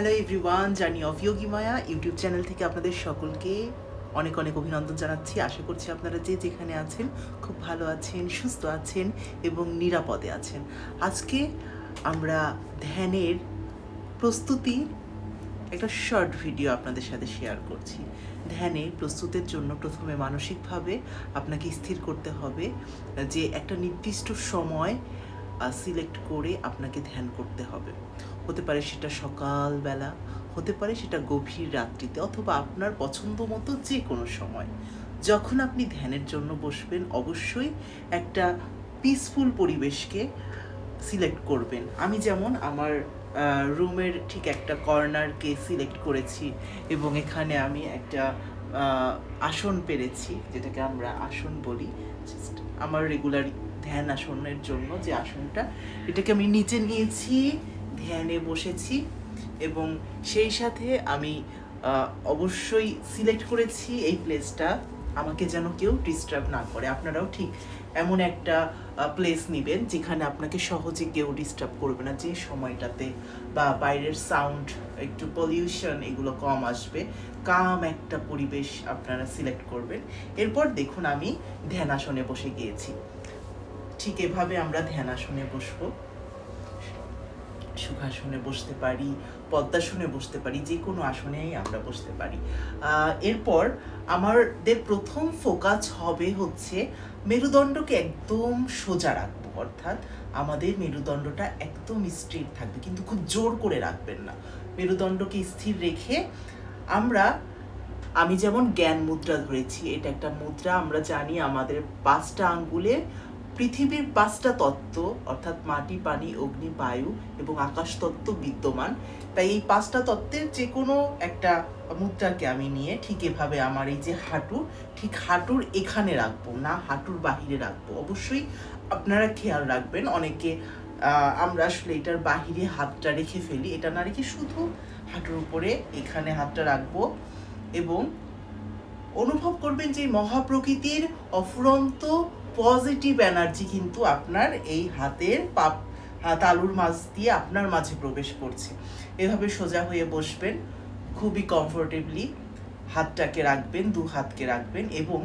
Hello everyone journey of Yogi Maya YouTube channel থেকে আপনাদের সকলকে অনেক অনেক অভিনন্দন জানাচ্ছি। আশা করছি আপনারা যে যেখানে আছেন খুব ভালো আছেন, সুস্থ আছেন এবং নিরাপদে আছেন। আজকে আমরা ধ্যানের প্রস্তুতির একটা শর্ট ভিডিও আপনাদের সাথে শেয়ার করছি। ধ্যানে প্রস্তুতের জন্য প্রথমে মানসিকভাবে আপনাকে স্থির করতে হবে যে একটা নির্দিষ্ট সময় সিলেক্ট করে আপনাকে ধ্যান করতে হবে। হতে পারে সেটা সকালবেলা, হতে পারে সেটা গভীর রাত্রিতে অথবা আপনার পছন্দ মতো যে কোনো সময়। যখন আপনি ধ্যানের জন্য বসবেন, অবশ্যই একটা পিসফুল পরিবেশকে সিলেক্ট করবেন। আমি যেমন আমার রুমের ঠিক একটা কর্নারকে সিলেক্ট করেছি এবং এখানে আমি একটা আসন পেরেছি, যেটাকে আমরা আসন বলি, Just আমার রেগুলার ধ্যান আসনের জন্য যে আসনটা, এটাকে আমি নিচে নিয়েছি, ধ্যানে বসেছি এবং সেই সাথে আমি অবশ্যই সিলেক্ট করেছি এই প্লেসটা, আমাকে যেন কেউ ডিস্টার্ব না করে। আপনারাও ঠিক এমন একটা প্লেস নেবেন যেখানে আপনাকে সহজে কেউ ডিস্টার্ব করবে না। যে সময়টাতে বা বাইরের সাউন্ড একটু পলিউশন এগুলো কম আসবে কাম একটা পরিবেশ আপনারা সিলেক্ট করবেন। এরপর দেখুন আমি ধ্যানাসনে বসে গিয়েছি। ঠিক এভাবে আমরা ধ্যানাসনে বসবো। সুখাসনে বসতে পারি, পদ্মাসনে বসতে পারি, যে কোনো আসনেই আমরা বসতে পারি। এরপর আমাদের প্রথম ফোকাস হবে হচ্ছে মেরুদণ্ডকে একদম সোজা রাখব, অর্থাৎ আমাদের মেরুদণ্ডটা একদম স্ট্রেট থাকবে, কিন্তু খুব জোর করে রাখবেন না। মেরুদণ্ডকে স্থির রেখে আমরা, আমি যেমন জ্ঞান মুদ্রা ধরেছি, এটা একটা মুদ্রা, আমরা জানি আমাদের পাঁচটা আঙ্গুলে পৃথিবীর পাঁচটা তত্ত্ব, অর্থাৎ মাটি, পানি, অগ্নি, বায়ু এবং আকাশ তত্ত্ব বিদ্যমান। তাই এই পাঁচটা তত্ত্বের যে কোনো একটা মুদ্রাকে আমি নিয়ে ঠিক এভাবে আমার এই যে হাঁটু, ঠিক হাঁটুর এখানে রাখব, না হাঁটুর বাহিরে রাখব। অবশ্যই আপনারা খেয়াল রাখবেন, অনেকে আমরা আসলে এটার বাহিরে হাতটা রেখে ফেলি। এটা না রেখে শুধু হাঁটুর উপরে এখানে হাতটা রাখব এবং অনুভব করবেন যে মহাপ্রকৃতির অফুরন্ত পজিটিভ এনার্জি কিন্তু আপনার এই হাতের পাপ তালুর মাঝ দিয়ে আপনার মাঝে প্রবেশ করছে। এভাবে সোজা হয়ে বসবেন, খুবই কমফোর্টেবলি হাতটাকে রাখবেন, দু হাতকে রাখবেন এবং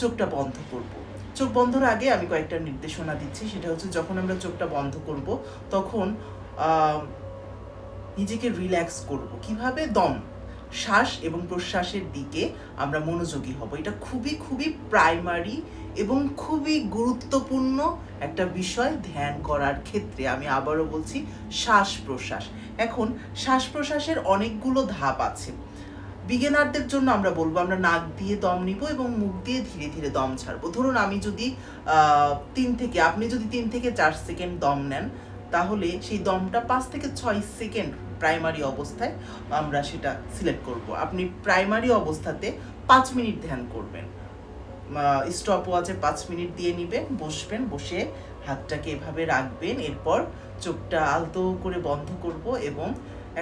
চোখটা বন্ধ করব। চোখ বন্ধর আগে আমি কয়েকটা নির্দেশনা দিচ্ছি। সেটা হচ্ছে যখন আমরা চোখটা বন্ধ করব, তখন নিজেকে রিল্যাক্স করব। কীভাবে? দম, শ্বাস এবং প্রশ্বাসের দিকে আমরা মনোযোগী হব। এটা খুবই খুবই প্রাইমারি এবং খুবই গুরুত্বপূর্ণ একটা বিষয় ধ্যান করার ক্ষেত্রে, আমি আবারও বলছি শ্বাস প্রশ্বাস এখন শ্বাস প্রশ্বাসের অনেকগুলো ধাপ আছে। বিগিনারদের জন্য আমরা বলব, আমরা নাক দিয়ে দম নিব এবং মুখ দিয়ে ধীরে ধীরে দম ছাড়বো। ধরুন, আমি যদি তিন থেকে, আপনি যদি তিন থেকে চার সেকেন্ড দম নেন, তাহলে সেই দমটা পাঁচ থেকে ছয় সেকেন্ড প্রাইমারি অবস্থায় আমরা সেটা সিলেক্ট করব। আপনি প্রাইমারি অবস্থাতে পাঁচ মিনিট ধ্যান করবেন। স্টপ ওয়াচে পাঁচ মিনিট দিয়ে নিবেন, বসবেন, বসে হাতটাকে এভাবে রাখবেন, এরপর চোখটা আলতো করে বন্ধ করব এবং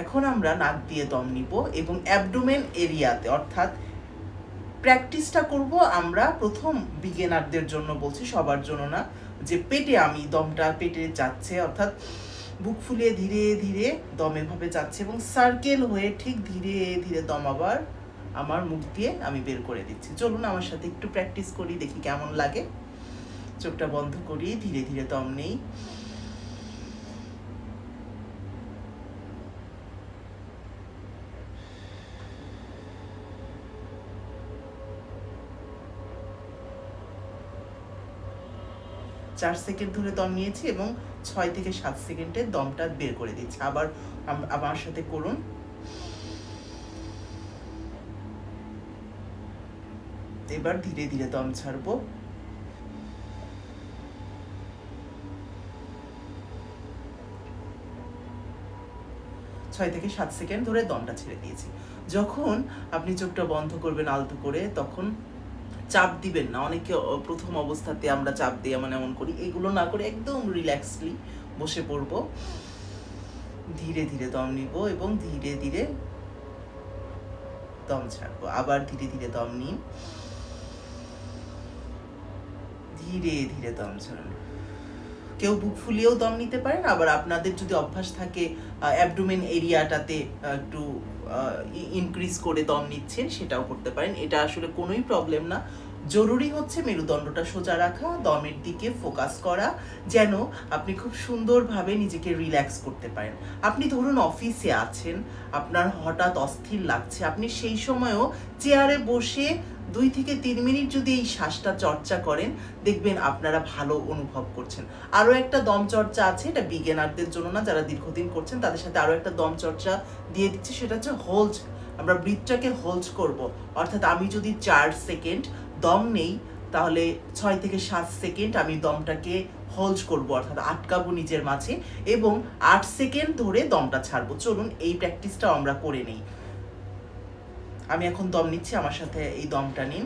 এখন আমরা নাক দিয়ে দম নিব এবং অ্যাবডোমেন এরিয়াতে অর্থাৎ প্র্যাকটিসটা করব আমরা প্রথম বিগিনারদের জন্য বলছি, সবার জন্য না, যে পেটে আমি দমটা পেটে যাচ্ছে, অর্থাৎ বুক ফুলিয়ে ধীরে ধীরে দম এভাবে যাচ্ছে এবং সার্কেল হয়ে ঠিক ধীরে ধীরে দম আবার আমার মুখ দিয়ে আমি বের করে দিচ্ছি। চলুন আমার সাথে একটু প্র্যাকটিস করি, দেখি কেমন লাগে। চোখটা বন্ধ করি, ধীরে ধীরে দম নেই। চার সেকেন্ড ধরে দম নিয়েছি এবং ছয় থেকে সাত সেকেন্ডে দমটা বের করে দিচ্ছি। আবার আম- আমার সাথে করুন। এবার ধীরে ধীরে দম ছাড়বো। ছয় থেকে সাত সেকেন্ড ধরে দমটা ছেড়ে দিয়েছি। যখন আপনি চোখটা বন্ধ করবেন আলতো করে, তখন চাপ দিবেন না। অনেকে প্রথম অবস্থাতে আমরা চাপ দিয়ে এমন এমন করি, এগুলো না করে একদম রিল্যাক্সলি বসে পড়ব। ধীরে ধীরে দম নিব এবং ধীরে ধীরে দম ছাড়বো। আবার ধীরে ধীরে দম নিন। ধীরে ধীরে দম ছাড়ুন। কেউ বুক ফুলিয়েও দম নিতে পারেন আবার আপনাদের যদি অভ্যাস থাকে অ্যাবডোমেন এরিয়াটাতে একটু ইনক্রিজ করে দম নিচ্ছেন, সেটাও করতে পারেন। এটা আসলে কোনোই প্রবলেম না। জরুরি হচ্ছে মেরুদণ্ডটা সোজা রাখা, দমের দিকে ফোকাস করা, যেন আপনি খুব সুন্দরভাবে নিজেকে রিল্যাক্স করতে পারেন। আপনি ধরুন অফিসে আছেন, আপনার হঠাৎ অস্থির লাগছে, আপনি সেই সময়ও চেয়ারে বসে দুই থেকে তিন মিনিট যদি এই শ্বাসটা চর্চা করেন, দেখবেন আপনারা ভালো অনুভব করছেন। আরও একটা দম চর্চা আছে, এটা বিজ্ঞানারদের জন্য না, যারা দীর্ঘদিন করছেন তাদের সাথে আরও একটা দম চর্চা দিয়ে দিচ্ছি, সেটা হচ্ছে হোল্ড আমরা ব্রিথটাকে হোল্ড করব। অর্থাৎ আমি যদি চার সেকেন্ড দম নেই, তাহলে ছয় থেকে সাত সেকেন্ড আমি দমটাকে হোল্ড করব, অর্থাৎ আটকাবো নিজের মাঝে, এবং আট সেকেন্ড ধরে দমটা ছাড়বো। চলুন, এই প্র্যাকটিসটাও আমরা করে নেই। আমি এখন দম নিচ্ছি আমার সাথে এই দমটা নিন।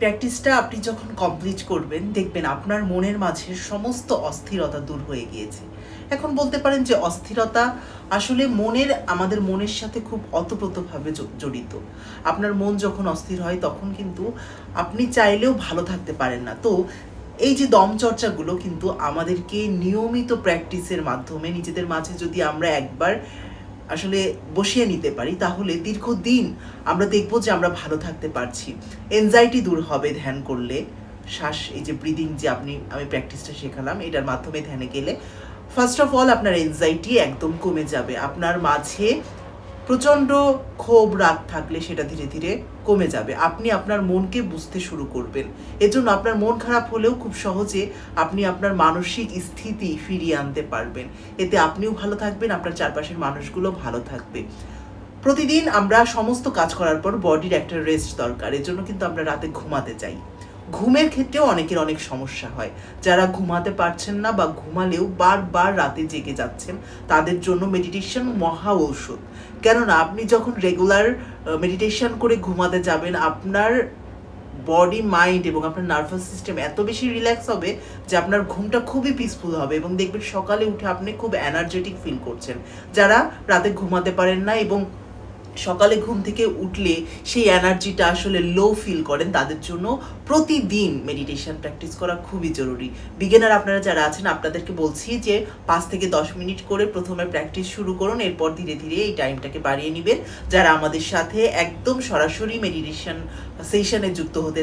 প্র্যাকটিসটা আপনি যখন কমপ্লিট করবেন, দেখবেন আপনার মনের মাঝে সমস্ত অস্থিরতা দূর হয়ে গিয়েছে। এখন বলতে পারেন যে অস্থিরতা আসলে মনের, আমাদের মনের সাথে খুব অতপ্রতভাবে জড়িত। আপনার মন যখন অস্থির হয়, তখন কিন্তু আপনি চাইলেও ভালো থাকতে পারেন না। তো এই যে দম চর্চাগুলো কিন্তু আমাদেরকে নিয়মিত প্র্যাকটিসের মাধ্যমে, নিজেদের মাঝে যদি আমরা একবার আসলে বসিয়ে নিতে পারি, তাহলে দীর্ঘদিন আমরা দেখব যে আমরা ভালো থাকতে পারছি। এনজাইটি দূর হবে ধ্যান করলে। শ্বাস, এই যে ব্রিদিং যে আপনি, আমি প্র্যাকটিসটা শেখালাম, এটার মাধ্যমে ধ্যানে গেলে ফার্স্ট অফ অল আপনার এনজাইটি একদম কমে যাবে। আপনার মাঝে প্রচণ্ড ক্ষোভ, রাগ থাকলে সেটা ধীরে ধীরে কমে যাবে। আপনি আপনার মনকে বুঝতে শুরু করবেন। এজন্য আপনার মন খারাপ হলেও খুব সহজে আপনি আপনার মানসিক স্থিতি ফিরিয়ে আনতে পারবেন। এতে আপনিও ভালো থাকবেন, আপনার চারপাশের মানুষগুলো ভালো থাকবে। প্রতিদিন আমরা সমস্ত কাজ করার পর বডির একটা রেস্ট দরকার। এর জন্য কিন্তু আমরা রাতে ঘুমাতে চাই। ঘুমের ক্ষেত্রেও অনেকের অনেক সমস্যা হয়। যারা ঘুমাতে পারছেন না বা ঘুমালেও বারবার রাতে জেগে যাচ্ছেন, তাদের জন্য মেডিটেশন মহা ঔষধ। কেননা, আপনি যখন রেগুলার মেডিটেশন করে ঘুমাতে যাবেন, আপনার বডি মাইন্ড এবং আপনার নার্ভাস সিস্টেম এত বেশি রিল্যাক্স হবে যে আপনার ঘুমটা খুবই পিসফুল হবে এবং দেখবেন সকালে উঠে আপনি খুব এনার্জেটিক ফিল করছেন। যারা রাতে ঘুমাতে পারেন না এবং সকালে ঘুম থেকে উঠলে সেই এনার্জিটা আসলে লো ফিল করেন তাদের জন্য প্রতিদিন মেডিটেশন প্র্যাকটিস করা খুবই জরুরি। বিগিনার আপনারা যারা আছেন আপনাদেরকে বলছি যে পাঁচ থেকে দশ মিনিট করে প্রথমে প্র্যাকটিস শুরু করুন এরপর ধীরে ধীরে এই টাইমটাকে বাড়িয়ে নেবেন। যারা আমাদের সাথে একদম সরাসরি মেডিটেশন সেশনে যুক্ত হতে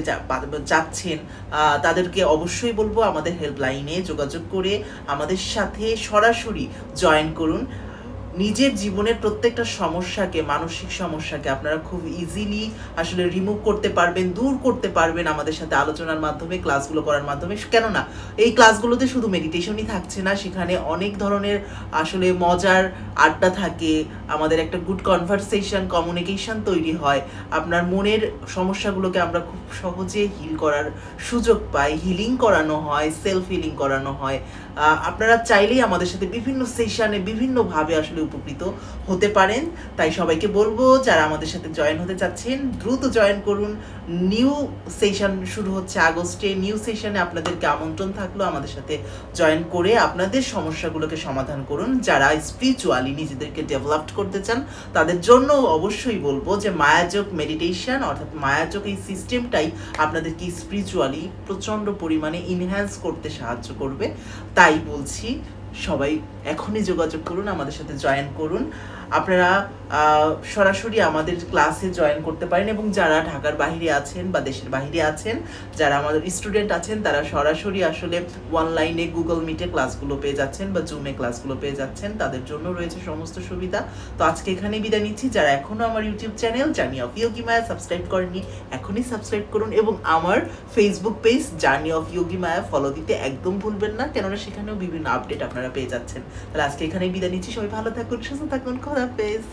আহ, তাদেরকে অবশ্যই বলব আমাদের হেল্পলাইনে যোগাযোগ করে আমাদের সাথে সরাসরি জয়েন করুন। নিজের জীবনের প্রত্যেকটা সমস্যাকে, মানসিক সমস্যাকে আপনারা খুব ইজিলি আসলে রিমুভ করতে পারবেন, দূর করতে পারবেন আমাদের সাথে আলোচনার মাধ্যমে ক্লাসগুলো করার মাধ্যমে। কেননা, এই ক্লাসগুলোতে শুধু মেডিটেশনই থাকছে না, সেখানে অনেক ধরনের আসলে মজার আড্ডা থাকে, আমাদের একটা গুড কনভারসেশন কমিউনিকেশন তৈরি হয়। আপনার মনের সমস্যাগুলোকে আমরা খুব সহজে হিল করার সুযোগ পাই হিলিং করানো হয় সেলফ হিলিং করানো হয়। আপনারা চাইলেই আমাদের সাথে বিভিন্ন সেশনে বিভিন্নভাবে আসলে উপকৃত হতে পারেন। তাই সবাইকে বলব, যারা আমাদের সাথে জয়েন হতে চাচ্ছেন, দ্রুত জয়েন করুন। নিউ সেশন শুরু হচ্ছে আগস্টে। নিউ সেশনে আপনাদেরকে আমন্ত্রণ থাকল আমাদের সাথে জয়েন করে আপনাদের সমস্যাগুলোকে সমাধান করুন। যারা স্পিরিচুয়ালি নিজেদেরকে ডেভেলপ করতে চান, তাদের জন্য অবশ্যই বলব যে মায়াযোগ মেডিটেশন অর্থাৎ মায়াযোগ এই সিস্টেমটাই আপনাদেরকে স্পিরিচুয়ালি প্রচণ্ড পরিমাণে ইনহ্যান্স করতে সাহায্য করবে। তাই বলছি সবাই এখনই যোগাযোগ করুন আমাদের সাথে জয়েন করুন। আপনারা সরাসরি আমাদের ক্লাসে জয়েন করতে পারেন এবং যারা ঢাকার বাইরে আছেন বা দেশের বাইরে আছেন, যারা আমাদের স্টুডেন্ট আছেন, তারা সরাসরি আসলে অনলাইনে গুগল মিটে ক্লাসগুলো পেয়ে যাচ্ছেন বা জুমে ক্লাসগুলো পেয়ে যাচ্ছেন। তাদের জন্য রয়েছে সমস্ত সুবিধা। তো আজকে এখানে বিদায় নিচ্ছি। যারা এখনও আমার YouTube channel journey of Yogi Maya subscribe করেননি, এখনই সাবস্ক্রাইব করুন এবং আমার Facebook page journey of Yogi Maya follow দিতে একদম ভুলবেন না। কেননা সেখানেও বিভিন্ন আপডেট আপনারা পেয়ে যাচ্ছেন। তাহলে আজকে এখানেই বিদায় নিচ্ছি। সবাই ভালো থাকুন, সুস্থ থাকুন। খোদা হাফেজ